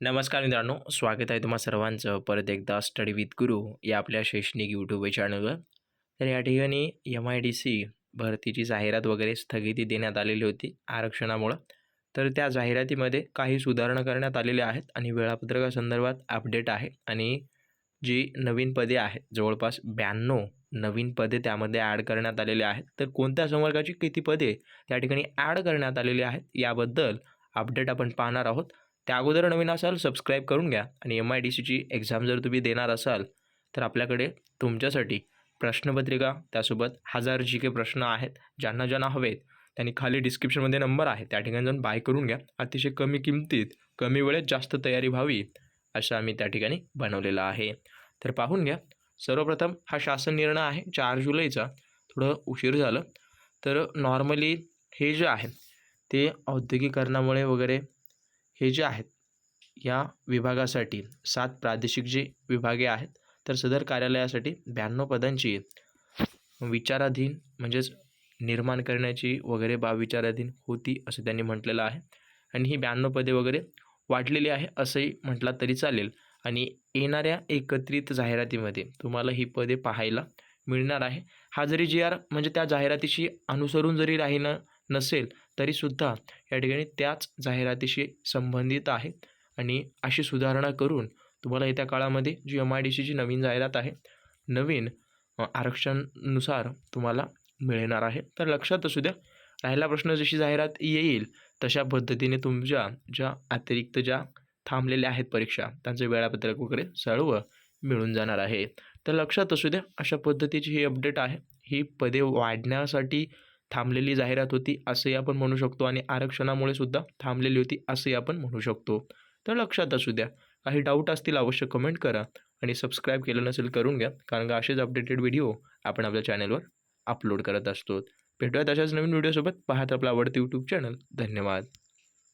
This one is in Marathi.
नमस्कार मित्रांनो स्वागत आहे तुम्हा सर्वांचं. परत एकदा स्टडी विथ गुरु या आपल्या शैक्षणिक यूट्यूब चॅनलवर तर या ठिकाणी एम आय डी सी भरतीची जाहिरात वगैरे स्थगिती देण्यात आलेली होती आरक्षणामुळं. तर त्या जाहिरातीमध्ये काही सुधारणा करण्यात आलेल्या आहेत आणि वेळापत्रकासंदर्भात अपडेट आहे आणि जी नवीन पदे आहेत जवळपास ब्याण्णव नवीन पदे त्यामध्ये ॲड करण्यात आलेले आहेत. तर कोणत्या संवर्गाची किती पदे त्या ठिकाणी ॲड करण्यात आलेली आहेत याबद्दल अपडेट आपण पाहणार आहोत. त्या अगोदर नवीन असाल सबस्क्राईब करून घ्या. आणि एम आय डी सीची एक्झाम जर तुम्ही देणार असाल तर आपल्याकडे तुमच्यासाठी प्रश्नपत्रिका त्यासोबत हजार जी काही प्रश्न आहेत ज्यांना ज्यांना हवेत त्यांनी खाली डिस्क्रिप्शनमध्ये नंबर आहे. त्या ठिकाणी जाऊन बाय करून घ्या. अतिशय कमी किमतीत कमी वेळेत जास्त तयारी व्हावी असं आम्ही त्या ठिकाणी बनवलेलं आहे. तर पाहून घ्या. सर्वप्रथम हा शासन निर्णय आहे चार जुलैचा. थोडं उशीर झालं. तर नॉर्मली हे जे आहे ते औद्योगिकरणामुळे वगैरे हे जे आहेत या विभागासाठी सात प्रादेशिक जे विभागे आहेत तर सदर कार्यालयासाठी ब्याण्णव पदांची विचाराधीन म्हणजेच निर्माण करण्याची वगैरे बाब विचाराधीन होती असं त्यांनी म्हटलेलं आहे. आणि ही ब्याण्णव पदे वगैरे वाढलेली आहे असंही म्हटला तरी चालेल. आणि येणाऱ्या एकत्रित जाहिरातीमध्ये तुम्हाला ही पदे पाहायला मिळणार आहे. हा जरी जी आर म्हणजे त्या जाहिरातीशी अनुसरून जरी राहिलं नसेल तरीसुद्धा या ठिकाणी त्याच जाहिरातीशी संबंधित आहे. आणि अशी सुधारणा करून तुम्हाला येत्या काळामध्ये जी एम आय डी सीची नवीन जाहिरात आहे नवीन आरक्षणनुसार आरक्षणानुसार तुम्हाला मिळणार आहे. तर लक्षात असू द्या राहिला प्रश्न जशी जाहिरात येईल तशा पद्धतीने तुमच्या ज्या अतिरिक्त ज्या थांबलेल्या आहेत परीक्षा त्यांचं वेळापत्रक वगैरे सर्व मिळून जाणार आहे. तर लक्षात असू द्या अशा पद्धतीची ही अपडेट आहे. ही पदे वाढण्यासाठी थांबलेली जाहिरात होती असंही आपण म्हणू शकतो. आणि आरक्षणामुळे सुद्धा थांबलेली होती असंही आपण म्हणू शकतो. तर लक्षात असू द्या. काही डाऊट असतील अवश्य कमेंट करा. आणि सबस्क्राईब केलं नसेल करून घ्या. कारण का असेच अपडेटेड व्हिडिओ आपण आपल्या चॅनलवर अपलोड करत असतो. भेटूया तशाच नवीन व्हिडिओसोबत पाहत आपला आवडतं यूट्यूब चॅनल धन्यवाद.